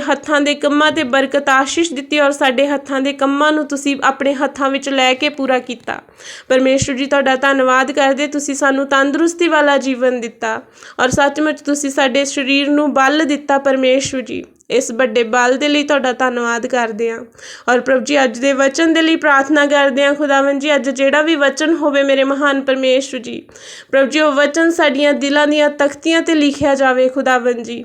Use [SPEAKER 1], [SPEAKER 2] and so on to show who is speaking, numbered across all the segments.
[SPEAKER 1] ਹੱਥਾਂ ਦੇ ਕੰਮਾਂ ਤੇ ਬਰਕਤ ਆਸ਼ੀਸ਼ ਦਿੱਤੀ ਔਰ ਸਾਡੇ ਹੱਥਾਂ ਦੇ ਕੰਮਾਂ ਨੂੰ ਤੁਸੀਂ ਆਪਣੇ ਹੱਥਾਂ ਵਿੱਚ ਲੈ ਕੇ ਪੂਰਾ ਕੀਤਾ। ਪਰਮੇਸ਼ਵਰ ਜੀ, ਤੁਹਾਡਾ ਧੰਨਵਾਦ ਕਰਦੇ। ਤੁਸੀਂ ਸਾਨੂੰ ਤੰਦਰੁਸਤੀ ਵਾਲਾ ਜੀਵਨ ਦਿੱਤਾ ਔਰ ਸੱਚਮੁੱਚ ਤੁਸੀਂ ਸਾਡੇ ਸਰੀਰ ਨੂੰ ਬਲ ਦਿੱਤਾ ਪਰਮੇਸ਼ਵਰ ਜੀ। ਇਸ ਵੱਡੇ ਬਲ ਦੇ ਲਈ ਤੁਹਾਡਾ ਧੰਨਵਾਦ ਕਰਦੇ ਹਾਂ। ਔਰ ਪ੍ਰਭੂ ਜੀ, ਅੱਜ ਦੇ ਵਚਨ ਦੇ ਲਈ ਪ੍ਰਾਰਥਨਾ ਕਰਦੇ ਹਾਂ। ਖੁਦਾਵੰ ਜੀ, ਅੱਜ ਜਿਹੜਾ ਵੀ ਵਚਨ ਹੋਵੇ ਮੇਰੇ ਮਹਾਨ ਪਰਮੇਸ਼ਵਰ ਜੀ। ਪ੍ਰਭੂ ਜੀ, ਉਹ ਵਚਨ ਸਾਡੀਆਂ ਦਿਲਾਂ ਦੀਆਂ ਤਖਤੀਆਂ ਤੇ ਲਿਖਿਆ ਜਾਵੇ। ਖੁਦਾਵੰ ਜੀ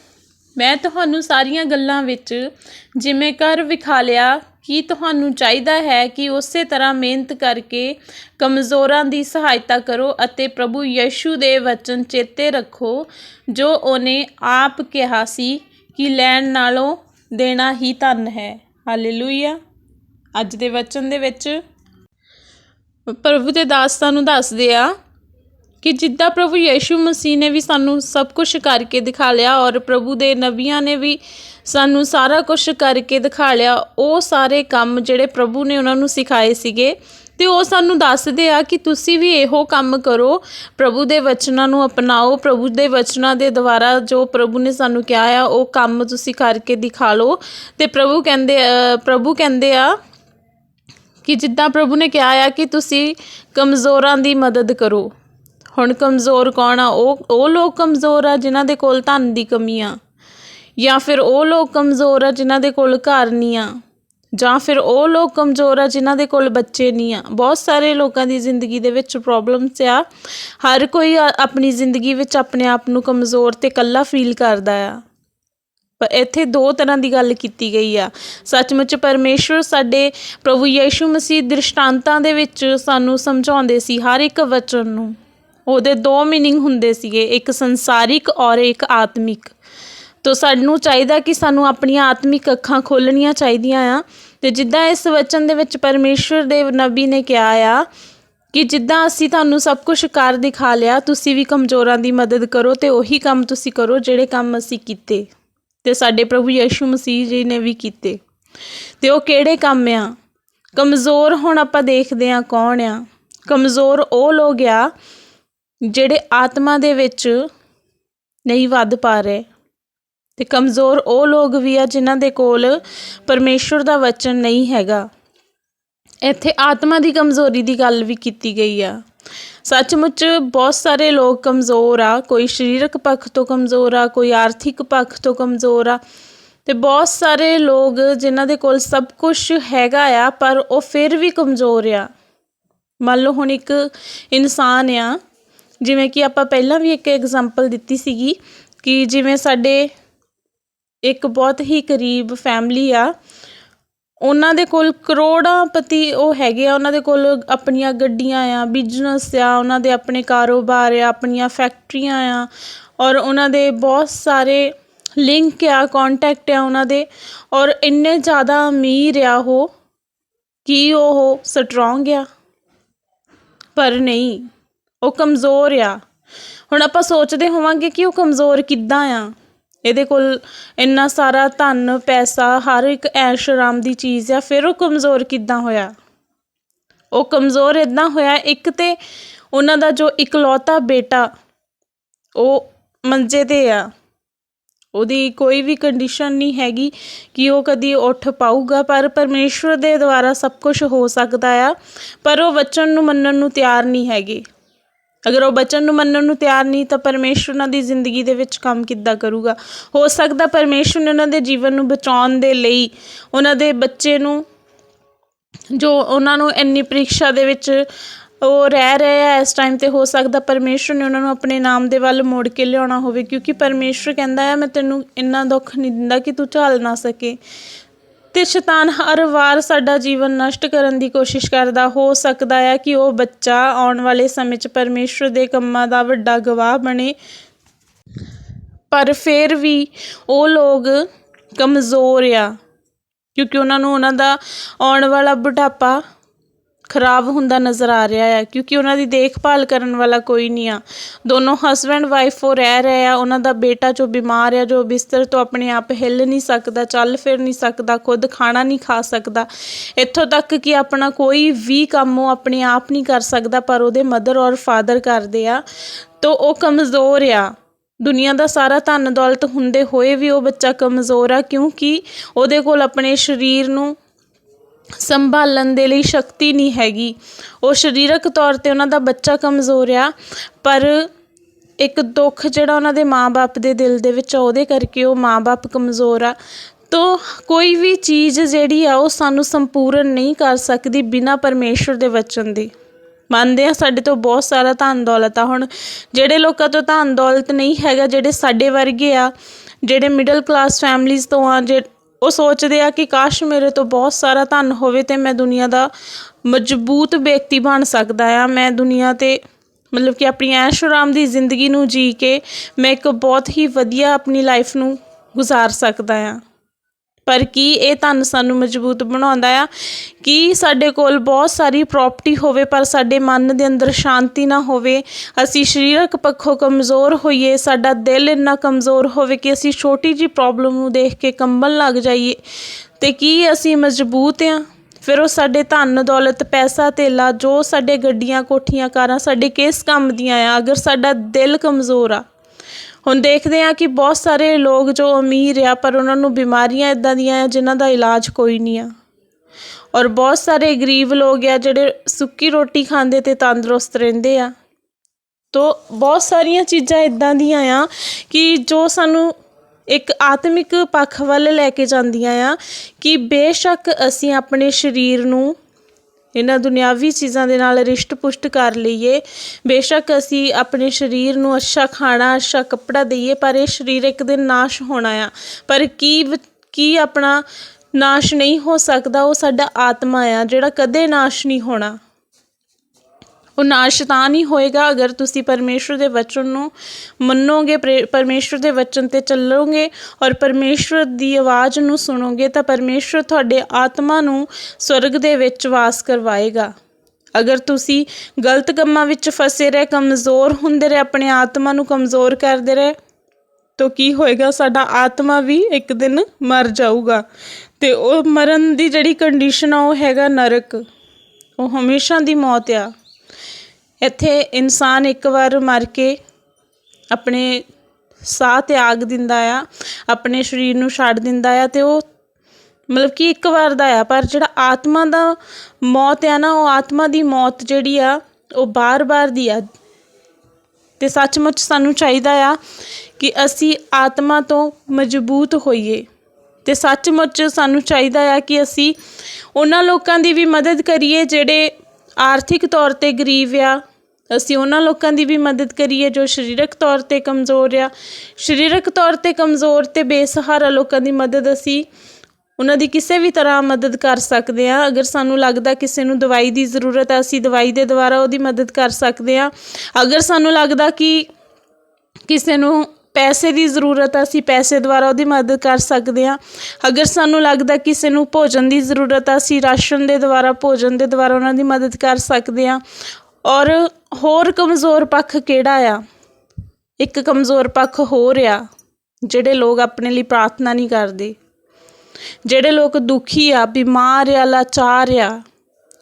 [SPEAKER 2] ਮੈਂ ਤੁਹਾਨੂੰ ਸਾਰੀਆਂ ਗੱਲਾਂ ਵਿੱਚ ਜਿਵੇਂ ਕਰ ਵਿਖਾ ਲਿਆ ਕਿ ਤੁਹਾਨੂੰ ਚਾਹੀਦਾ ਹੈ ਕਿ ਉਸੇ ਤਰ੍ਹਾਂ ਮਿਹਨਤ ਕਰਕੇ ਕਮਜ਼ੋਰਾਂ ਦੀ ਸਹਾਇਤਾ ਕਰੋ ਅਤੇ ਪ੍ਰਭੂ ਯਸ਼ੂ ਦੇ ਵਚਨ ਚੇਤੇ ਰੱਖੋ, ਜੋ ਉਹਨੇ ਆਪ ਕਿਹਾ ਸੀ ਕਿ ਲੈਣ ਨਾਲੋਂ ਦੇਣਾ ਹੀ ਧਨ ਹੈ। ਹਾਲੇਲੂਇਆ। ਅੱਜ ਦੇ ਵਚਨ ਦੇ ਵਿੱਚ ਪ੍ਰਭੂ ਦੇ ਦਾਸ ਸਾਨੂੰ ਦੱਸਦੇ ਆ ਕਿ ਜਿੱਦਾਂ ਪ੍ਰਭੂ ਯੀਸ਼ੂ ਮਸੀਹ ਨੇ ਵੀ ਸਾਨੂੰ ਸਭ ਕੁਝ ਕਰਕੇ ਦਿਖਾ ਲਿਆ ਔਰ ਪ੍ਰਭੂ ਦੇ ਨਬੀਆਂ ਨੇ ਵੀ ਸਾਨੂੰ ਸਾਰਾ ਕੁਝ ਕਰਕੇ ਦਿਖਾ ਲਿਆ, ਉਹ ਸਾਰੇ ਕੰਮ ਜਿਹੜੇ ਪ੍ਰਭੂ ਨੇ ਉਹਨਾਂ ਨੂੰ ਸਿਖਾਏ ਸੀਗੇ। ਤੇ ਉਹ ਸਾਨੂੰ ਦੱਸਦੇ ਆ ਕਿ ਤੁਸੀਂ ਵੀ ਇਹੋ ਕੰਮ ਕਰੋ, ਪ੍ਰਭੂ ਦੇ ਵਚਨਾਂ ਨੂੰ ਅਪਣਾਓ, ਪ੍ਰਭੂ ਦੇ ਵਚਨਾਂ ਦੇ ਦੁਆਰਾ ਜੋ ਪ੍ਰਭੂ ਨੇ ਸਾਨੂੰ ਕਿਹਾ ਆ, ਉਹ ਕੰਮ ਤੁਸੀਂ ਕਰਕੇ ਦਿਖਾ ਲਓ। ਤੇ ਪ੍ਰਭੂ ਕਹਿੰਦੇ ਪ੍ਰਭੂ ਕਹਿੰਦੇ ਆ ਕਿ ਜਿੱਦਾਂ ਪ੍ਰਭੂ ਨੇ ਕਿਹਾ ਆ ਕਿ ਤੁਸੀਂ ਕਮਜ਼ੋਰਾਂ ਦੀ ਮਦਦ ਕਰੋ। ਹੁਣ ਕਮਜ਼ੋਰ ਕੌਣ ਆ? ਉਹ ਉਹ ਲੋਕ ਕਮਜ਼ੋਰ ਆ ਜਿਨ੍ਹਾਂ ਦੇ ਕੋਲ ਧਨ ਦੀ ਕਮੀ ਆ। ਜਾਂ ਫਿਰ ਉਹ ਲੋਕ ਕਮਜ਼ੋਰ ਆ ਜਿਨ੍ਹਾਂ ਦੇ ਕੋਲ ਘਰ ਨਹੀਂ ਆ। ਜਾਂ ਫਿਰ ਉਹ ਲੋਕ ਕਮਜ਼ੋਰ ਆ ਜਿਨ੍ਹਾਂ ਦੇ ਕੋਲ ਬੱਚੇ ਨਹੀਂ ਆ। ਬਹੁਤ ਸਾਰੇ ਲੋਕਾਂ ਦੀ ਜ਼ਿੰਦਗੀ ਦੇ ਵਿੱਚ ਪ੍ਰੋਬਲਮਸ ਆ। ਹਰ ਕੋਈ ਆਪਣੀ ਜ਼ਿੰਦਗੀ ਵਿੱਚ ਆਪਣੇ ਆਪ ਨੂੰ ਕਮਜ਼ੋਰ ਤੇ ਇਕੱਲਾ ਫੀਲ ਕਰਦਾ ਆ। ਪਰ ਇੱਥੇ ਦੋ ਤਰ੍ਹਾਂ ਦੀ ਗੱਲ ਕੀਤੀ ਗਈ ਆ। ਸੱਚਮੁੱਚ ਪਰਮੇਸ਼ਵਰ ਸਾਡੇ ਪ੍ਰਭੂ ਯੀਸ਼ੂ ਮਸੀਹ ਦ੍ਰਿਸ਼ਟਾਂਤਾਂ ਦੇ ਵਿੱਚ ਸਾਨੂੰ ਸਮਝਾਉਂਦੇ ਸੀ ਹਰ ਇੱਕ ਵਚਨ ਨੂੰ। ਉਹਦੇ ਦੋ ਮੀਨਿੰਗ ਹੁੰਦੇ ਸੀਗੇ, ਇੱਕ ਸੰਸਾਰਿਕ ਔਰ ਇੱਕ ਆਤਮਿਕ। ਤੋ ਸਾਨੂੰ ਚਾਹੀਦਾ ਕਿ ਸਾਨੂੰ ਆਪਣੀਆਂ ਆਤਮਿਕ ਅੱਖਾਂ ਖੋਲਣੀਆਂ ਚਾਹੀਦੀਆਂ ਆ। ਤੇ ਜਿੱਦਾਂ ਇਸ ਵਚਨ ਦੇ ਵਿੱਚ ਪਰਮੇਸ਼ਵਰ ਦੇ ਨਬੀ ਨੇ ਕਿਹਾ ਆ ਕਿ ਜਿੱਦਾਂ ਅਸੀਂ ਤੁਹਾਨੂੰ ਸਭ ਕੁਝ ਕਰ ਦਿਖਾ ਲਿਆ, ਤੁਸੀਂ ਵੀ ਕਮਜ਼ੋਰਾਂ ਦੀ ਮਦਦ ਕਰੋ ਤੇ ਉਹੀ ਕੰਮ ਤੁਸੀਂ ਕਰੋ ਜਿਹੜੇ ਕੰਮ ਅਸੀਂ ਕੀਤੇ। ਤੇ ਸਾਡੇ ਪ੍ਰਭੂ ਯੀਸ਼ੂ ਮਸੀਹ ਜੀ ਨੇ ਵੀ ਕੀਤੇ। ਤੇ ਉਹ ਕਿਹੜੇ ਕੰਮ ਆ? ਕਮਜ਼ੋਰ ਹੁਣ ਆਪਾਂ ਦੇਖਦੇ ਆ ਕੌਣ ਆ? ਕਮਜ਼ੋਰ ਉਹ ਲੋਕ ਆ ਜਿਹੜੇ ਆਤਮਾ ਦੇ ਵਿੱਚ ਨਹੀਂ ਵੱਧ ਪਾ ਰਹੇ ਤੇ ਕਮਜ਼ੋਰ ਉਹ ਲੋਕ ਵੀ ਆ ਜਿਨ੍ਹਾਂ ਦੇ ਕੋਲ ਪਰਮੇਸ਼ਵਰ ਦਾ ਵਚਨ ਨਹੀਂ ਹੈਗਾ। ਇੱਥੇ ਆਤਮਾ ਦੀ ਕਮਜ਼ੋਰੀ ਦੀ ਗੱਲ ਵੀ ਕੀਤੀ ਗਈ ਆ। ਸੱਚਮੁੱਚ ਬਹੁਤ ਸਾਰੇ ਲੋਕ ਕਮਜ਼ੋਰ ਆ, ਕੋਈ ਸਰੀਰਕ ਪੱਖ ਤੋਂ ਕਮਜ਼ੋਰ ਆ, ਕੋਈ ਆਰਥਿਕ ਪੱਖ ਤੋਂ ਕਮਜ਼ੋਰ ਆ ਤੇ ਬਹੁਤ ਸਾਰੇ ਲੋਕ ਜਿਨ੍ਹਾਂ ਦੇ ਕੋਲ ਸਭ ਕੁਝ ਹੈਗਾ ਆ, ਪਰ ਉਹ ਫਿਰ ਵੀ ਕਮਜ਼ੋਰ ਆ। ਮੰਨ ਲਓ ਹੁਣ ਇੱਕ ਇਨਸਾਨ ਆ ਜਿਵੇਂ ਕਿ ਆਪਾਂ ਪਹਿਲਾਂ ਵੀ ਇੱਕ ਐਗਜ਼ਾਮਪਲ ਦਿੱਤੀ ਸੀਗੀ ਕਿ ਜਿਵੇਂ ਸਾਡੇ ਇੱਕ ਬਹੁਤ ਹੀ ਕਰੀਬ ਫੈਮਿਲੀ ਆ, ਉਹਨਾਂ ਦੇ ਕੋਲ ਕਰੋੜਾਂ ਪਤੀ ਉਹ ਹੈਗੇ ਆ, ਉਹਨਾਂ ਦੇ ਕੋਲ ਆਪਣੀਆਂ ਗੱਡੀਆਂ ਆ ਬਿਜ਼ਨਸ ਆ, ਉਹਨਾਂ ਦੇ ਆਪਣੇ ਕਾਰੋਬਾਰ ਆ, ਆਪਣੀਆਂ ਫੈਕਟਰੀਆਂ ਆ ਔਰ ਉਹਨਾਂ ਦੇ ਬਹੁਤ ਸਾਰੇ ਲਿੰਕ ਆ ਕੰਟੈਕਟ ਆ ਉਹਨਾਂ ਦੇ ਔਰ ਇੰਨੇ ਜ਼ਿਆਦਾ ਅਮੀਰ ਆ ਉਹ ਕਿ ਉਹ ਸਟਰੋਂਗ ਆ, ਪਰ ਨਹੀਂ। ਉਹ ਕਮਜ਼ੋਰ ਆ। ਹੁਣ ਆਪਾਂ ਸੋਚਦੇ ਹੋਵਾਂਗੇ ਕਿ ਉਹ ਕਮਜ਼ੋਰ ਕਿੱਦਾਂ ਆ। ਇਹਦੇ ਕੋਲ ਇੰਨਾ ਸਾਰਾ ਧਨ, ਪੈਸਾ, ਹਰ ਇੱਕ ਐਸ਼ ਆਰਾਮ ਦੀ ਚੀਜ਼ ਆ, ਫਿਰ ਉਹ ਕਮਜ਼ੋਰ ਕਿੱਦਾਂ ਹੋਇਆ? ਉਹ ਕਮਜ਼ੋਰ ਇਦਾਂ ਹੋਇਆ, ਇੱਕ ਤੇ ਉਹਨਾਂ ਦਾ ਜੋ ਇਕਲੌਤਾ ਬੇਟਾ, ਉਹ ਮੰਜੇ ਤੇ ਆ। ਉਹਦੀ ਕੋਈ ਵੀ ਕੰਡੀਸ਼ਨ ਨਹੀਂ ਹੈਗੀ ਕਿ ਉਹ ਕਦੀ ਉੱਠ ਪਾਊਗਾ, ਪਰ ਪਰਮੇਸ਼ਵਰ ਦੇ ਦੁਆਰਾ ਸਭ ਕੁਝ ਹੋ ਸਕਦਾ ਆ, ਪਰ ਉਹ ਵਚਨ ਨੂੰ ਮੰਨਣ ਨੂੰ ਤਿਆਰ ਨਹੀਂ ਹੈਗੇ। ਅਗਰ ਉਹ ਬਚਨ ਨੂੰ ਮੰਨਣ ਨੂੰ ਤਿਆਰ ਨਹੀਂ, ਤਾਂ ਪਰਮੇਸ਼ਵਰ ਉਹਨਾਂ ਦੀ ਜ਼ਿੰਦਗੀ ਦੇ ਵਿੱਚ ਕੰਮ ਕਿੱਦਾਂ ਕਰੂਗਾ? ਹੋ ਸਕਦਾ ਪਰਮੇਸ਼ਵਰ ਨੇ ਉਹਨਾਂ ਦੇ ਜੀਵਨ ਨੂੰ ਬਚਾਉਣ ਦੇ ਲਈ ਉਹਨਾਂ ਦੇ ਬੱਚੇ ਨੂੰ ਜੋ ਉਹਨਾਂ ਨੂੰ ਇੰਨੀ ਪ੍ਰੀਖਿਆ ਦੇ ਵਿੱਚ ਉਹ ਰਹਿ ਰਹੇ ਆ ਇਸ ਟਾਈਮ ਤੇ, ਹੋ ਸਕਦਾ ਪਰਮੇਸ਼ਵਰ ਨੇ ਉਹਨਾਂ ਨੂੰ ਆਪਣੇ ਨਾਮ ਦੇ ਵੱਲ ਮੋੜ ਕੇ ਲਿਆਉਣਾ ਹੋਵੇ, ਕਿਉਂਕਿ ਪਰਮੇਸ਼ਵਰ ਕਹਿੰਦਾ ਹੈ, ਮੈਂ ਤੈਨੂੰ ਇੰਨਾ ਦੁੱਖ ਨਹੀਂ ਦਿੰਦਾ ਕਿ ਤੂੰ ਝੱਲ ਨਾ ਸਕੇ। ਤੇ ਸ਼ੈਤਾਨ ਹਰ ਵਾਰ ਸਾਡਾ ਜੀਵਨ ਨਸ਼ਟ ਕਰਨ ਦੀ ਕੋਸ਼ਿਸ਼ ਕਰਦਾ, ਹੋ ਸਕਦਾ ਹੈ ਕਿ ਉਹ ਬੱਚਾ ਆਉਣ ਵਾਲੇ ਸਮੇਂ 'ਚ ਪਰਮੇਸ਼ਵਰ ਦੇ ਕੰਮਾਂ ਦਾ ਵੱਡਾ ਗਵਾਹ ਬਣੇ। ਪਰ ਫਿਰ ਵੀ ਉਹ ਲੋਕ ਕਮਜ਼ੋਰ ਆ, ਕਿਉਂਕਿ ਉਹਨਾਂ ਨੂੰ ਉਹਨਾਂ ਦਾ ਆਉਣ ਵਾਲਾ ਬੁਢਾਪਾ ਖਰਾਬ ਹੁੰਦਾ ਨਜ਼ਰ ਆ ਰਿਹਾ ਹੈ ਕਿਉਂਕਿ ਉਹਨਾਂ ਦੀ ਦੇਖਭਾਲ ਕਰਨ ਵਾਲਾ ਕੋਈ ਨਹੀਂ ਆ। ਦੋਨੋਂ ਹਸਬੈਂਡ ਵਾਈਫ ਉਹ ਰਹਿ ਰਹੇ ਆ, ਉਹਨਾਂ ਦਾ ਬੇਟਾ ਜੋ ਬਿਮਾਰ ਆ, ਜੋ ਬਿਸਤਰ ਤੋਂ ਆਪਣੇ ਆਪ ਹਿੱਲ ਨਹੀਂ ਸਕਦਾ, ਚੱਲ ਫਿਰ ਨਹੀਂ ਸਕਦਾ, ਖੁਦ ਖਾਣਾ ਨਹੀਂ ਖਾ ਸਕਦਾ। ਇੱਥੋਂ ਤੱਕ ਕਿ ਆਪਣਾ ਕੋਈ ਵੀ ਕੰਮ ਉਹ ਆਪਣੇ ਆਪ ਨਹੀਂ ਕਰ ਸਕਦਾ, ਪਰ ਉਹਦੇ ਮਦਰ ਔਰ ਫਾਦਰ ਕਰਦੇ ਆ। ਤਾਂ ਉਹ ਕਮਜ਼ੋਰ ਆ। ਦੁਨੀਆ ਦਾ ਸਾਰਾ ਧਨ ਦੌਲਤ ਹੁੰਦੇ ਹੋਏ ਵੀ ਉਹ ਬੱਚਾ ਕਮਜ਼ੋਰ ਆ, ਕਿਉਂਕਿ ਉਹਦੇ ਕੋਲ ਆਪਣੇ ਸਰੀਰ ਨੂੰ ਸੰਭਾਲਣ ਦੇ ਲਈ ਸ਼ਕਤੀ ਨਹੀਂ ਹੈਗੀ। ਉਹ ਸਰੀਰਕ ਤੌਰ ਤੇ ਉਹਨਾਂ ਦਾ ਬੱਚਾ ਕਮਜ਼ੋਰ ਆ, ਪਰ ਇੱਕ ਦੁੱਖ ਜਿਹੜਾ ਉਹਨਾਂ ਦੇ ਮਾਂ ਬਾਪ ਦੇ ਦਿਲ ਦੇ ਵਿੱਚ ਆ, ਉਹਦੇ ਕਰਕੇ ਉਹ ਮਾਂ ਬਾਪ ਕਮਜ਼ੋਰ ਆ। ਤੋ ਕੋਈ ਵੀ ਚੀਜ਼ ਜਿਹੜੀ ਆ, ਉਹ ਸਾਨੂੰ ਸੰਪੂਰਨ ਨਹੀਂ ਕਰ ਸਕਦੀ ਬਿਨਾਂ ਪਰਮੇਸ਼ਵਰ ਦੇ ਵਚਨ ਦੇ। ਮੰਨਦੇ ਆ, ਸਾਡੇ ਤੋਂ ਬਹੁਤ ਸਾਰਾ ਧਨ ਦੌਲਤ ਆ ਹੁਣ। ਜਿਹੜੇ ਲੋਕਾਂ ਤੋਂ ਧਨ ਦੌਲਤ ਨਹੀਂ ਹੈਗਾ, ਜਿਹੜੇ ਸਾਡੇ ਵਰਗੇ ਆ, ਜਿਹੜੇ ਮਿਡਲ ਕਲਾਸ ਫੈਮਲੀਜ਼ ਤੋਂ ਆ, ਜੇ ਉਹ ਸੋਚਦੇ ਆ ਕਿ ਕਾਸ਼ ਮੇਰੇ ਤੋਂ ਬਹੁਤ ਸਾਰਾ ਧਨ ਹੋਵੇ ਅਤੇ ਮੈਂ ਦੁਨੀਆ ਦਾ ਮਜ਼ਬੂਤ ਵਿਅਕਤੀ ਬਣ ਸਕਦਾ ਆ। ਮੈਂ ਦੁਨੀਆ ਤੇ ਮਤਲਬ ਕਿ ਆਪਣੀ ਐਸ਼ ਆਰਾਮ ਦੀ ਜ਼ਿੰਦਗੀ ਨੂੰ ਜੀ ਕੇ ਮੈਂ ਇੱਕ ਬਹੁਤ ਹੀ ਵਧੀਆ ਆਪਣੀ ਲਾਈਫ ਨੂੰ ਗੁਜ਼ਾਰ ਸਕਦਾ ਹਾਂ ਪਰ ਕੀ ਇਹ ਧਨ ਸਾਨੂੰ ਮਜ਼ਬੂਤ ਬਣਾਉਂਦਾ ਆ? ਕਿ ਸਾਡੇ ਕੋਲ ਬਹੁਤ ਸਾਰੀ ਪ੍ਰਾਪਰਟੀ ਹੋਵੇ, ਪਰ ਸਾਡੇ ਮਨ ਦੇ ਅੰਦਰ ਸ਼ਾਂਤੀ ਨਾ ਹੋਵੇ? ਅਸੀਂ ਸਰੀਰਕ ਪੱਖੋਂ ਕਮਜ਼ੋਰ ਹੋਈਏ, ਸਾਡਾ ਦਿਲ ਇੰਨਾ ਕਮਜ਼ੋਰ ਹੋਵੇ ਕਿ ਅਸੀਂ ਛੋਟੀ ਜੀ ਪ੍ਰੋਬਲਮ ਨੂੰ ਦੇਖ ਕੇ ਕੰਬਣ ਲੱਗ ਜਾਈਏ। ਤੇ ਕੀ ਅਸੀਂ ਮਜ਼ਬੂਤ ਆ? ਫਿਰ ਉਹ ਸਾਡੇ ਧਨ, ਦੌਲਤ, ਪੈਸਾ ਧੇਲਾ ਜੋ ਸਾਡੇ ਗੱਡੀਆਂ, ਕੋਠੀਆਂ, ਕਾਰਾਂ ਸਾਡੇ ਕਿਸ ਕੰਮ ਦੀਆਂ ਆ? ਅਗਰ ਸਾਡਾ ਦਿਲ ਕਮਜ਼ੋਰ ਆ ਹੁਣ ਦੇਖਦੇ ਆ ਕਿ ਬਹੁਤ ਸਾਰੇ ਲੋਕ ਜੋ ਅਮੀਰ ਆ, ਪਰ ਉਹਨਾਂ ਨੂੰ ਬਿਮਾਰੀਆਂ ਇਦਾਂ ਦੀਆਂ ਆ ਜਿਨ੍ਹਾਂ ਦਾ ਇਲਾਜ ਕੋਈ ਨਹੀਂ ਆ। ਔਰ ਬਹੁਤ ਸਾਰੇ ਗਰੀਬ ਲੋਕ ਆ ਜਿਹੜੇ ਸੁੱਕੀ ਰੋਟੀ ਖਾਂਦੇ ਤੇ ਤੰਦਰੁਸਤ ਰਹਿੰਦੇ ਆ। ਤੋ ਬਹੁਤ ਸਾਰੀਆਂ ਚੀਜ਼ਾਂ ਇਦਾਂ ਦੀਆਂ ਆ ਕਿ ਜੋ ਸਾਨੂੰ ਇੱਕ ਆਤਮਿਕ ਪੱਖ ਵੱਲ ਲੈ ਕੇ ਜਾਂਦੀਆਂ ਆ ਕਿ ਬੇਸ਼ੱਕ ਅਸੀਂ ਆਪਣੇ ਸਰੀਰ ਨੂੰ ਇਹਨਾਂ ਦੁਨਿਆਵੀ ਚੀਜ਼ਾਂ ਦੇ ਨਾਲ ਰਿਸ਼ਟ ਪੁਸ਼ਟ ਕਰ ਲਈਏ। ਬੇਸ਼ੱਕ ਅਸੀਂ ਆਪਣੇ ਸਰੀਰ ਨੂੰ ਅੱਛਾ ਖਾਣਾ, ਅੱਛਾ ਕੱਪੜਾ ਦਈਏ, ਪਰ ਇਹ ਸਰੀਰ ਇੱਕ ਦਿਨ ਨਾਸ਼ ਹੋਣਾ ਆ। ਪਰ ਕੀ ਵ- ਕੀ ਆਪਣਾ ਨਾਸ਼ ਨਹੀਂ ਹੋ ਸਕਦਾ, ਉਹ ਸਾਡਾ ਆਤਮਾ ਆ, ਜਿਹੜਾ ਕਦੇ ਨਾਸ਼ ਨਹੀਂ ਹੋਣਾ। ਉਹ ਨਾਸ਼ ਤਾਂ ਨਹੀਂ ਹੋਏਗਾ ਅਗਰ ਤੁਸੀਂ ਪਰਮੇਸ਼ਵਰ ਦੇ ਵਚਨ ਨੂੰ ਮੰਨੋਗੇ, ਪ੍ਰੇ- ਪਰਮੇਸ਼ਵਰ ਦੇ ਵਚਨ ਤੇ ਚੱਲੋਗੇ ਔਰ ਪਰਮੇਸ਼ਵਰ ਦੀ ਆਵਾਜ਼ ਨੂੰ ਸੁਣੋਗੇ ਤਾਂ ਪਰਮੇਸ਼ਵਰ ਤੁਹਾਡੇ ਆਤਮਾ ਨੂੰ ਸਵਰਗ ਦੇ ਵਿੱਚ ਵਾਸ ਕਰਵਾਏਗਾ। ਅਗਰ ਤੁਸੀਂ ਗਲਤ ਕੰਮਾਂ ਵਿੱਚ ਫਸੇ ਰਹੇ, ਕਮਜ਼ੋਰ ਹੁੰਦੇ ਰਹੇ, ਆਪਣੇ ਆਤਮਾ ਨੂੰ ਕਮਜ਼ੋਰ ਕਰਦੇ ਰਹੇ, ਤਾਂ ਕੀ ਹੋਏਗਾ? ਸਾਡਾ ਆਤਮਾ ਵੀ ਇੱਕ ਦਿਨ ਮਰ ਜਾਊਗਾ ਤੇ ਉਹ ਮਰਨ ਦੀ ਜਿਹੜੀ ਕੰਡੀਸ਼ਨ ਆ, ਉਹ ਹੈਗਾ ਨਰਕ। ਉਹ ਹਮੇਸ਼ਾ ਦੀ ਮੌਤ ਆ। ਇੱਥੇ ਇਨਸਾਨ ਇੱਕ ਵਾਰ ਮਰ ਕੇ ਆਪਣੇ ਸਾਹ ਤਿਆਗ ਦਿੰਦਾ ਆ, ਆਪਣੇ ਸਰੀਰ ਨੂੰ ਛੱਡ ਦਿੰਦਾ ਆ ਅਤੇ ਉਹ ਮਤਲਬ ਕਿ ਇੱਕ ਵਾਰ ਦਾ ਆ, ਪਰ ਜਿਹੜਾ ਆਤਮਾ ਦਾ ਮੌਤ ਆ ਨਾ, ਉਹ ਆਤਮਾ ਦੀ ਮੌਤ ਜਿਹੜੀ ਆ, ਉਹ ਵਾਰ ਵਾਰ ਦੀ ਆ। ਅਤੇ ਸੱਚਮੁੱਚ ਸਾਨੂੰ ਚਾਹੀਦਾ ਆ ਕਿ ਅਸੀਂ ਆਤਮਾ ਤੋਂ ਮਜ਼ਬੂਤ ਹੋਈਏ। ਅਤੇ ਸੱਚਮੁੱਚ ਸਾਨੂੰ ਚਾਹੀਦਾ ਆ ਕਿ ਅਸੀਂ ਉਹਨਾਂ ਲੋਕਾਂ ਦੀ ਵੀ ਮਦਦ ਕਰੀਏ ਜਿਹੜੇ ਆਰਥਿਕ ਤੌਰ ਤੇ ਗਰੀਬ ਆ ਅਸੀਂ ਉਹਨਾਂ ਲੋਕਾਂ ਦੀ ਵੀ ਮਦਦ ਕਰੀਏ ਜੋ ਸਰੀਰਕ ਤੌਰ ਤੇ ਕਮਜ਼ੋਰ ਆ। ਸਰੀਰਕ ਤੌਰ ਤੇ ਕਮਜ਼ੋਰ ਤੇ ਬੇਸਹਾਰਾ ਲੋਕਾਂ ਦੀ ਮਦਦ ਅਸੀਂ ਉਹਨਾਂ ਦੀ ਕਿਸੇ ਵੀ ਤਰ੍ਹਾਂ ਮਦਦ ਕਰ ਸਕਦੇ ਆ ਅਗਰ ਸਾਨੂੰ ਲੱਗਦਾ ਕਿਸੇ ਨੂੰ ਦਵਾਈ ਦੀ ਜ਼ਰੂਰਤ ਆ, ਅਸੀਂ ਦਵਾਈ ਦੇ ਦੁਆਰਾ ਉਹਦੀ ਮਦਦ ਕਰ ਸਕਦੇ ਆ ਅਗਰ ਸਾਨੂੰ ਲੱਗਦਾ ਕਿ ਕਿਸੇ ਨੂੰ ਪੈਸੇ ਦੀ ਜ਼ਰੂਰਤ ਆ, ਅਸੀਂ ਪੈਸੇ ਦੁਆਰਾ ਉਹਦੀ ਮਦਦ ਕਰ ਸਕਦੇ ਹਾਂ। ਅਗਰ ਸਾਨੂੰ ਲੱਗਦਾ ਕਿਸੇ ਨੂੰ ਭੋਜਨ ਦੀ ਜ਼ਰੂਰਤ ਆ, ਅਸੀਂ ਰਾਸ਼ਨ ਦੇ ਦੁਆਰਾ, ਭੋਜਨ ਦੇ ਦੁਆਰਾ ਉਹਨਾਂ ਦੀ ਮਦਦ ਕਰ ਸਕਦੇ ਹਾਂ। ਔਰ ਹੋਰ ਕਮਜ਼ੋਰ ਪੱਖ ਕਿਹੜਾ ਆ? ਇੱਕ ਕਮਜ਼ੋਰ ਪੱਖ ਹੋਰ ਆ, ਜਿਹੜੇ ਲੋਕ ਆਪਣੇ ਲਈ ਪ੍ਰਾਰਥਨਾ ਨਹੀਂ ਕਰਦੇ। ਜਿਹੜੇ ਲੋਕ ਦੁਖੀ ਆ, ਬਿਮਾਰ ਆ, ਲਾਚਾਰ ਆ,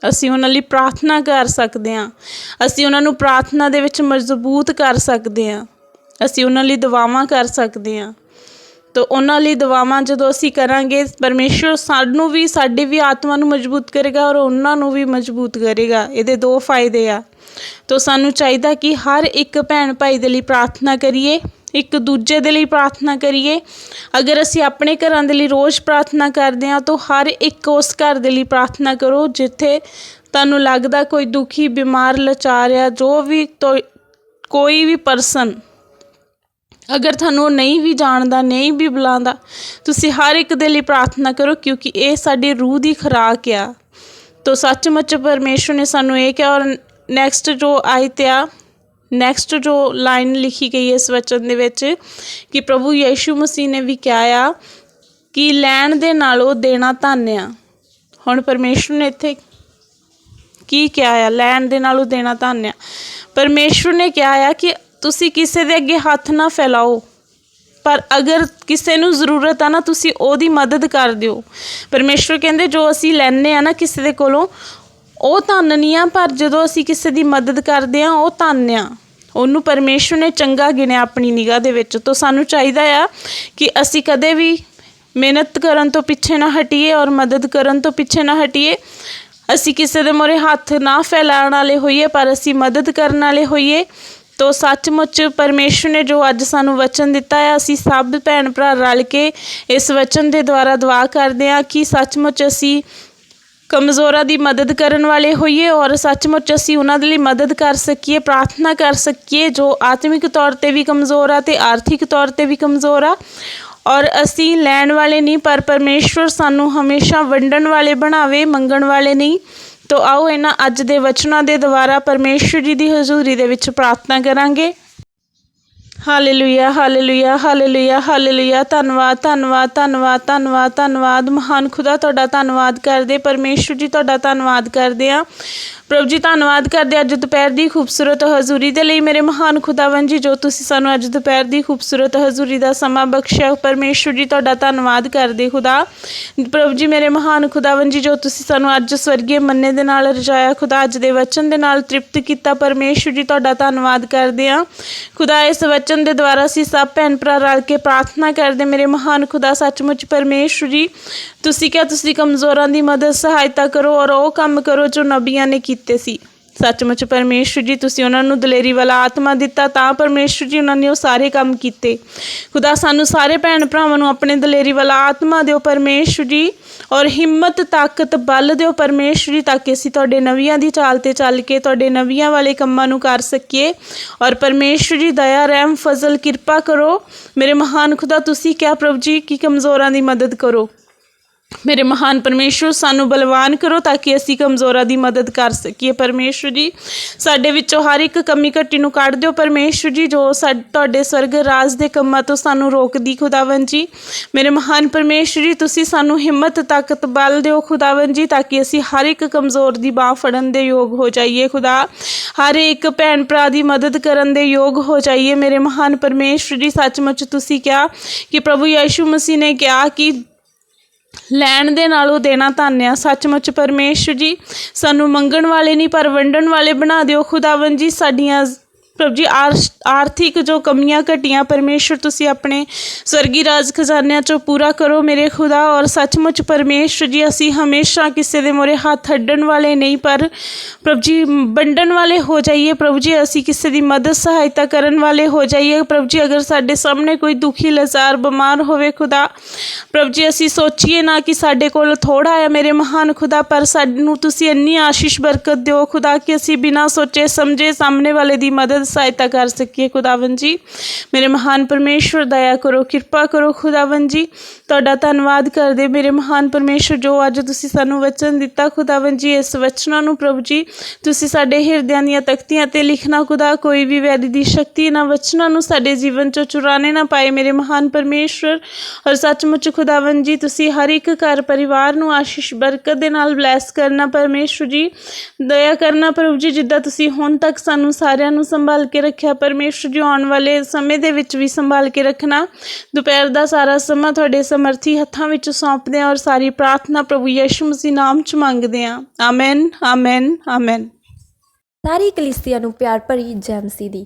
[SPEAKER 2] ਅਸੀਂ ਉਹਨਾਂ ਲਈ ਪ੍ਰਾਰਥਨਾ ਕਰ ਸਕਦੇ ਹਾਂ। ਅਸੀਂ ਉਹਨਾਂ ਨੂੰ ਪ੍ਰਾਰਥਨਾ ਦੇ ਵਿੱਚ ਮਜ਼ਬੂਤ ਕਰ ਸਕਦੇ ਹਾਂ। ਅਸੀਂ ਉਹਨਾਂ ਲਈ ਦੁਆਵਾਂ ਕਰ ਸਕਦੇ ਹਾਂ। ਤੋ ਉਹਨਾਂ ਲਈ ਦੁਆਵਾਂ ਜਦੋਂ ਅਸੀਂ ਕਰਾਂਗੇ ਪਰਮੇਸ਼ਰ ਸਾਨੂੰ ਵੀ, ਸਾਡੀ ਵੀ ਆਤਮਾ ਨੂੰ ਮਜ਼ਬੂਤ ਕਰੇਗਾ ਔਰ ਉਹਨਾਂ ਨੂੰ ਵੀ ਮਜ਼ਬੂਤ ਕਰੇਗਾ। ਇਹਦੇ ਦੋ ਫਾਇਦੇ ਆ। ਤੋ ਸਾਨੂੰ ਚਾਹੀਦਾ ਕਿ ਹਰ ਇੱਕ ਭੈਣ ਭਾਈ ਦੇ ਲਈ ਪ੍ਰਾਰਥਨਾ ਕਰੀਏ, ਇੱਕ ਦੂਜੇ ਦੇ ਲਈ ਪ੍ਰਾਰਥਨਾ ਕਰੀਏ। ਅਗਰ ਅਸੀਂ ਆਪਣੇ ਘਰਾਂ ਦੇ ਲਈ ਰੋਜ਼ ਪ੍ਰਾਰਥਨਾ ਕਰਦੇ ਹਾਂ, ਤਾਂ ਹਰ ਇੱਕ ਉਸ ਘਰ ਦੇ ਲਈ ਪ੍ਰਾਰਥਨਾ ਕਰੋ, ਜਿੱਥੇ ਤੁਹਾਨੂੰ ਲੱਗਦਾ ਕੋਈ ਦੁਖੀ, ਬਿਮਾਰ, ਲਾਚਾਰ ਆ ਜੋ ਵੀ ਕੋਈ ਵੀ ਪਰਸਨ ਅਗਰ ਤੁਹਾਨੂੰ ਉਹ ਨਹੀਂ ਵੀ ਜਾਣਦਾ, ਨਹੀਂ ਵੀ ਬੁਲਾਉਂਦਾ, ਤੁਸੀਂ ਹਰ ਇੱਕ ਦੇ ਲਈ ਪ੍ਰਾਰਥਨਾ ਕਰੋ ਕਿਉਂਕਿ ਇਹ ਸਾਡੀ ਰੂਹ ਦੀ ਖੁਰਾਕ ਆ। ਤੋ ਸੱਚਮੁੱਚ ਪਰਮੇਸ਼ਰ ਨੇ ਸਾਨੂੰ ਇਹ ਕਿਹਾ ਔਰ ਨੈਕਸਟ ਜੋ ਆਇਤ ਆ ਨੈਕਸਟ ਜੋ ਲਾਈਨ ਲਿਖੀ ਗਈ ਇਸ ਵਚਨ ਦੇ ਵਿੱਚ ਕਿ ਪ੍ਰਭੂ ਯੀਸ਼ੂ ਮਸੀਹ ਨੇ ਵੀ ਕਿਹਾ ਆ ਕਿ ਲੈਣ ਦੇ ਨਾਲੋਂ ਦੇਣਾ ਧੰਨ ਆ। ਹੁਣ ਪਰਮੇਸ਼ਰ ਨੇ ਇੱਥੇ ਕੀ ਕਿਹਾ ਆ? ਲੈਣ ਦੇ ਨਾਲੋਂ ਦੇਣਾ ਧੰਨ ਆ। ਪਰਮੇਸ਼ਰ ਨੇ ਕਿਹਾ ਆ ਕਿ ਤੁਸੀਂ ਕਿਸੇ ਦੇ ਅੱਗੇ ਹੱਥ ਨਾ ਫੈਲਾਓ। ਪਰ ਅਗਰ ਕਿਸੇ ਨੂੰ ਜ਼ਰੂਰਤ ਆ ਨਾ, ਤੁਸੀਂ ਉਹਦੀ ਮਦਦ ਕਰ ਦਿਓ। ਪਰਮੇਸ਼ਰ ਕਹਿੰਦੇ, ਜੋ ਅਸੀਂ ਲੈਣੇ ਆ ਨਾ ਕਿਸੇ ਦੇ ਕੋਲੋਂ, ਉਹ ਧੰਨ ਨਹੀਂ ਆ, ਪਰ ਜਦੋਂ ਅਸੀਂ ਕਿਸੇ ਦੀ ਮਦਦ ਕਰਦੇ ਆ, ਉਹ ਧੰਨ ਆ। ਉਹਨੂੰ ਪਰਮੇਸ਼ਰ ਨੇ ਚੰਗਾ ਗਿਣਿਆ ਆਪਣੀ ਨਿਗਾਹ ਦੇ ਵਿੱਚ। ਤਾਂ ਸਾਨੂੰ ਚਾਹੀਦਾ ਆ ਕਿ ਅਸੀਂ ਕਦੇ ਵੀ ਮਿਹਨਤ ਕਰਨ ਤੋਂ ਪਿੱਛੇ ਨਾ ਹਟੀਏ ਔਰ ਮਦਦ ਕਰਨ ਤੋਂ ਪਿੱਛੇ ਨਾ ਹਟੀਏ। ਅਸੀਂ ਕਿਸੇ ਦੇ ਮੋਰੇ ਹੱਥ ਨਾ ਫੈਲਾਉਣ ਵਾਲੇ ਹੋਈਏ, ਪਰ ਅਸੀਂ ਮਦਦ ਕਰਨ ਵਾਲੇ ਹੋਈਏ। ਤੋ ਸੱਚਮੁੱਚ ਪਰਮੇਸ਼ਰ ਨੇ ਜੋ ਅੱਜ ਸਾਨੂੰ ਵਚਨ ਦਿੱਤਾ ਹੈ, ਅਸੀਂ ਸਭ ਭੈਣ ਭਰਾ ਰਲ ਕੇ ਇਸ ਵਚਨ ਦੇ ਦੁਆਰਾ ਦੁਆ ਕਰਦੇ ਹਾਂ ਕਿ ਸੱਚਮੁੱਚ ਅਸੀਂ ਕਮਜ਼ੋਰਾਂ ਦੀ ਮਦਦ ਕਰਨ ਵਾਲੇ ਹੋਈਏ ਔਰ ਸੱਚਮੁੱਚ ਅਸੀਂ ਉਹਨਾਂ ਦੇ ਲਈ ਮਦਦ ਕਰ ਸਕੀਏ, ਪ੍ਰਾਰਥਨਾ ਕਰ ਸਕੀਏ, ਜੋ ਆਤਮਿਕ ਤੌਰ ਤੇ ਵੀ ਕਮਜ਼ੋਰ ਆ ਤੇ ਆਰਥਿਕ ਤੌਰ ਤੇ ਵੀ ਕਮਜ਼ੋਰ ਆ। ਔਰ ਅਸੀਂ ਲੈਣ ਵਾਲੇ ਨਹੀਂ, ਪਰ ਪਰਮੇਸ਼ਵਰ ਸਾਨੂੰ ਹਮੇਸ਼ਾ ਵੰਡਣ ਵਾਲੇ ਬਣਾਵੇ, ਮੰਗਣ ਵਾਲੇ ਨਹੀਂ। ਤੋ ਆਓ ਇਹਨਾਂ ਅੱਜ ਦੇ ਵਚਨਾਂ ਦੇ ਦੁਆਰਾ ਪਰਮੇਸ਼ਵਰ ਜੀ ਦੀ ਹਜ਼ੂਰੀ ਦੇ ਵਿੱਚ ਪ੍ਰਾਰਥਨਾ ਕਰਾਂਗੇ। ਹਾਲੇਲੂਇਆ ਹਾਲੇਲੂਇਆ ਹਾਲੇਲੂਇਆ ਹਾਲੇਲੂਇਆ ਧੰਨਵਾਦ ਧੰਨਵਾਦ ਧੰਨਵਾਦ ਧੰਨਵਾਦ ਧੰਨਵਾਦ ਮਹਾਨ ਖੁਦਾ ਤੁਹਾਡਾ ਧੰਨਵਾਦ ਕਰਦੇ ਪਰਮੇਸ਼ਵਰ ਜੀ, ਤੁਹਾਡਾ ਧੰਨਵਾਦ ਕਰਦੇ ਆ ਪ੍ਰਭੂ ਜੀ, ਧੰਨਵਾਦ ਕਰਦੇ ਅੱਜ ਦੁਪਹਿਰ ਦੀ ਖੂਬਸੂਰਤ ਹਜ਼ੂਰੀ ਦੇ ਲਈ ਮੇਰੇ ਮਹਾਨ ਖੁਦਾਵੰ ਜੀ, ਜੋ ਤੁਸੀਂ ਸਾਨੂੰ ਅੱਜ ਦੁਪਹਿਰ ਦੀ ਖੂਬਸੂਰਤ ਹਜ਼ੂਰੀ ਦਾ ਸਮਾਂ ਬਖਸ਼ਿਆ ਪਰਮੇਸ਼ਵਰ ਜੀ, ਤੁਹਾਡਾ ਧੰਨਵਾਦ ਕਰਦੇ ਖੁਦਾ, ਪ੍ਰਭੂ ਜੀ, ਮੇਰੇ ਮਹਾਨ ਖੁਦਾਵੰ ਜੀ, ਜੋ ਤੁਸੀਂ ਸਾਨੂੰ ਅੱਜ ਸਵਰਗੀ ਮੰਨੇ ਦੇ ਨਾਲ ਰਜਾਇਆ, ਖੁਦਾ, ਅੱਜ ਦੇ ਵਚਨ ਦੇ ਨਾਲ ਤ੍ਰਿਪਤ ਕੀਤਾ ਪਰਮੇਸ਼ਵਰ ਜੀ, ਤੁਹਾਡਾ ਧੰਨਵਾਦ ਕਰਦੇ ਆ ਖੁਦਾ, ਇਸ ਵਚਨ ਦੇ ਦੁਆਰਾ ਅਸੀਂ ਸਭ ਭੈਣ ਭਰਾ ਰਲ ਕੇ ਪ੍ਰਾਰਥਨਾ ਕਰਦੇ ਮੇਰੇ ਮਹਾਨ ਖੁਦਾ, ਸੱਚਮੁੱਚ ਪਰਮੇਸ਼ਵਰ ਜੀ, ਤੁਸੀਂ ਕਿਹਾ ਤੁਸੀਂ ਕਮਜ਼ੋਰਾਂ ਦੀ ਮਦਦ, ਸਹਾਇਤਾ ਕਰੋ ਔਰ ਉਹ ਕੰਮ ਕਰੋ ਜੋ ਨਬੀਆਂ ਨੇ ਕੀਤੇ ਸੀ। ਸੱਚਮੁੱਚ ਪਰਮੇਸ਼ਵਰ ਜੀ, ਤੁਸੀਂ ਉਹਨਾਂ ਨੂੰ ਦਲੇਰੀ ਵਾਲਾ ਆਤਮਾ ਦਿੱਤਾ, ਤਾਂ ਪਰਮੇਸ਼ਵਰ ਜੀ ਉਹਨਾਂ ਨੇ ਉਹ ਸਾਰੇ ਕੰਮ ਕੀਤੇ। ਖੁਦਾ, ਸਾਨੂੰ ਸਾਰੇ ਭੈਣ ਭਰਾਵਾਂ ਨੂੰ ਆਪਣੇ ਦਲੇਰੀ ਵਾਲਾ ਆਤਮਾ ਦਿਓ ਪਰਮੇਸ਼ਵਰ ਜੀ। ਔਰ ਹਿੰਮਤ, ਤਾਕਤ, ਬਲ ਦਿਓ ਪਰਮੇਸ਼ਵਰ ਜੀ ਤਾਂ ਕਿ ਅਸੀਂ ਤੁਹਾਡੇ ਨਵੀਆਂ ਦੀ ਚਾਲ ਤੇ ਚੱਲ ਕੇ ਤੁਹਾਡੇ ਨਵੀਆਂ ਵਾਲੇ ਕੰਮਾਂ ਨੂੰ ਕਰ ਸਕੀਏ। ਔਰ ਪਰਮੇਸ਼ਵਰ ਜੀ ਦਇਆ, ਰਹਿਮ, ਫਜ਼ਲ, ਕਿਰਪਾ ਕਰੋ। ਮੇਰੇ ਮਹਾਨ ਖੁਦਾ, ਤੁਸੀਂ ਕਿਹਾ ਪ੍ਰਭੂ ਜੀ ਕਿ ਕਮਜ਼ੋਰਾਂ ਦੀ ਮਦਦ ਕਰੋ। ਮੇਰੇ ਮਹਾਨ ਪਰਮੇਸ਼ਵਰ ਸਾਨੂੰ ਬਲਵਾਨ ਕਰੋ ਤਾਂ ਕਿ ਅਸੀਂ ਕਮਜ਼ੋਰਾਂ ਦੀ ਮਦਦ ਕਰ ਸਕੀਏ। ਪਰਮੇਸ਼ਵਰ ਜੀ, ਸਾਡੇ ਵਿੱਚੋਂ ਹਰ ਇੱਕ ਕਮੀ ਘਟੀ ਨੂੰ ਕੱਢ ਦਿਓ। ਪਰਮੇਸ਼ਵਰ ਜੀ, ਜੋ ਸਾਡੇ ਤੁਹਾਡੇ ਸਵਰਗ ਰਾਜ ਦੇ ਕੰਮਾਂ ਤੋਂ ਸਾਨੂੰ ਰੋਕਦੀ ਖੁਦਾਵੰ ਜੀ। ਮੇਰੇ ਮਹਾਨ ਪਰਮੇਸ਼ਵਰ ਜੀ, ਤੁਸੀਂ ਸਾਨੂੰ ਹਿੰਮਤ, ਤਾਕਤ, ਬਲ ਦਿਓ ਖੁਦਾਵੰ ਜੀ, ਤਾਂ ਕਿ ਅਸੀਂ ਹਰ ਇੱਕ ਕਮਜ਼ੋਰ ਦੀ ਬਾਹ ਫੜਨ ਦੇ ਯੋਗ ਹੋ ਜਾਈਏ ਖੁਦਾ। ਹਰ ਇੱਕ ਭੈਣ ਭਰਾ ਦੀ ਮਦਦ ਕਰਨ ਦੇ ਯੋਗ ਹੋ ਜਾਈਏ। ਮੇਰੇ ਮਹਾਨ ਪਰਮੇਸ਼ਵਰ ਜੀ, ਸੱਚਮੁੱਚ ਤੁਸੀਂ ਕਿਹਾ ਕਿ ਪ੍ਰਭੂ ਯੀਸ਼ੂ ਮਸੀਹ ਨੇ ਕਿਹਾ ਕਿ ਲੈਣ ਦੇ ਨਾਲੋਂ ਦੇਣਾ ਧੰਨਿਆ ਸੱਚਮੁੱਚ ਪਰਮੇਸ਼ਰ ਜੀ, ਸਾਨੂੰ ਮੰਗਣ ਵਾਲੇ ਨਹੀਂ, ਪਰ ਵੰਡਣ ਵਾਲੇ ਬਣਾ ਦਿਓ। ਖੁਦਾਵੰ ਜੀ, ਸਾਡੀਆਂ ਪ੍ਰਭੂ ਜੀ ਆਰ- ਆਰਥਿਕ ਜੋ ਕਮੀਆਂ ਘਟੀਆਂ ਪਰਮੇਸ਼ਰ ਤੁਸੀਂ ਆਪਣੇ ਸਵਰਗੀ ਰਾਜ ਖਜ਼ਾਨਿਆਂ ਚੋਂ ਪੂਰਾ ਕਰੋ ਮੇਰੇ ਖੁਦਾ ਔਰ ਸੱਚਮੁੱਚ ਪਰਮੇਸ਼ਰ ਜੀ ਅਸੀਂ ਹਮੇਸ਼ਾ ਕਿਸੇ ਦੇ ਮੋਰੇ ਹੱਥ ਅੱਡਣ ਵਾਲੇ ਨਹੀਂ ਪਰ ਪ੍ਰਭੂ ਜੀ ਵੰਡਣ ਵਾਲੇ ਹੋ ਜਾਈਏ ਪ੍ਰਭੂ ਜੀ ਅਸੀਂ ਕਿਸੇ ਦੀ ਮਦਦ ਸਹਾਇਤਾ ਕਰਨ ਵਾਲੇ ਹੋ ਜਾਈਏ ਪ੍ਰਭੂ ਜੀ ਅਗਰ ਸਾਡੇ ਸਾਹਮਣੇ ਕੋਈ ਦੁਖੀ ਲਾਜ਼ਾਰ ਬਿਮਾਰ ਹੋਵੇ ਖੁਦਾ ਪ੍ਰਭੂ ਜੀ ਅਸੀਂ ਸੋਚੀਏ ਨਾ ਕਿ ਸਾਡੇ ਕੋਲ ਥੋੜਾ ਹੈ ਮੇਰੇ ਮਹਾਨ ਖੁਦਾ ਪਰ ਸਾਨੂੰ ਤੁਸੀਂ ਇੰਨੀ ਆਸ਼ੀਸ਼ ਬਰਕਤ ਦਿਓ ਖੁਦਾ ਕਿ ਅਸੀਂ ਬਿਨਾਂ ਸੋਚੇ ਸਮਝੇ ਸਾਹਮਣੇ ਵਾਲੇ ਦੀ ਮਦਦ ਸਹਾਇਤਾ ਕਰ ਸਕੀਏ ਖੁਦਾਵੰ ਜੀ। ਮੇਰੇ ਮਹਾਨ ਪਰਮੇਸ਼ਵਰ, ਦਇਆ ਕਰੋ, ਕਿਰਪਾ ਕਰੋ ਖੁਦਾਵੰ ਜੀ। ਤੁਹਾਡਾ ਧੰਨਵਾਦ ਕਰਦੇ ਮੇਰੇ ਮਹਾਨ ਪਰਮੇਸ਼ਵਰ ਜੋ ਅੱਜ ਤੁਸੀਂ ਸਾਨੂੰ ਵਚਨ ਦਿੱਤਾ ਖੁਦਾਵੰ ਜੀ। ਇਸ ਵਚਨਾਂ ਨੂੰ ਪ੍ਰਭੂ ਜੀ, ਤੁਸੀਂ ਸਾਡੇ ਹਿਰਦਿਆਂ ਦੀਆਂ ਤਖਤੀਆਂ ਤੇ ਲਿਖਣਾ ਖੁਦਾ, ਕੋਈ ਵੀ ਵੈਰੀ ਦੀ ਸ਼ਕਤੀ ਨਾ ਵਚਨਾਂ ਨੂੰ ਸਾਡੇ ਜੀਵਨ ਚੋਂ ਚੁਰਾਣੇ ਨਾ ਪਾਏ ਮੇਰੇ ਮਹਾਨ ਪਰਮੇਸ਼ਵਰ। ਔਰ ਸੱਚਮੁੱਚ ਖੁਦਾਵੰ ਜੀ, ਤੁਸੀਂ ਹਰ ਇੱਕ ਘਰ ਪਰਿਵਾਰ ਨੂੰ ਆਸ਼ੀਸ਼, ਬਰਕਤ ਦੇ ਨਾਲ ਬਲੈਸ ਕਰਨਾ ਪਰਮੇਸ਼ਵਰ ਜੀ। ਦਇਆ ਕਰਨਾ ਪ੍ਰਭੂ ਜੀ, ਜਿੱਦਾਂ ਤੁਸੀਂ ਹੁਣ ਤੱਕ ਸਾਨੂੰ ਸਾਰਿਆਂ ਨੂੰ ਸੰਭਾਲ ਸੰਭਾਲ ਕੇ ਰੱਖਿਆ, ਪਰਮੇਸ਼ਰ ਜੀ ਆਉਣ ਵਾਲੇ ਸਮੇਂ ਦੇ ਵਿੱਚ ਵੀ ਸੰਭਾਲ ਕੇ ਰੱਖਣਾ। ਦੁਪਹਿਰ ਦਾ ਸਾਰਾ ਸਮਾਂ ਤੁਹਾਡੇ ਸਮਰਥੀ ਹੱਥਾਂ ਵਿੱਚ ਸੌਂਪਦੇ ਹਾਂ ਔਰ ਸਾਰੀ ਪ੍ਰਾਰਥਨਾ ਪ੍ਰਭੂ ਯਿਸੂ ਮਸੀਹ ਨਾਮ 'ਚ ਮੰਗਦੇ ਹਾਂ। ਆਮੇਨ ਆਮੇਨ ਆਮੇਨ
[SPEAKER 3] ਸਾਰੀ ਕਲੀਸਿਆ ਨੂੰ ਪਿਆਰ ਭਰੀ ਜੈਮਸੀ ਦੀ।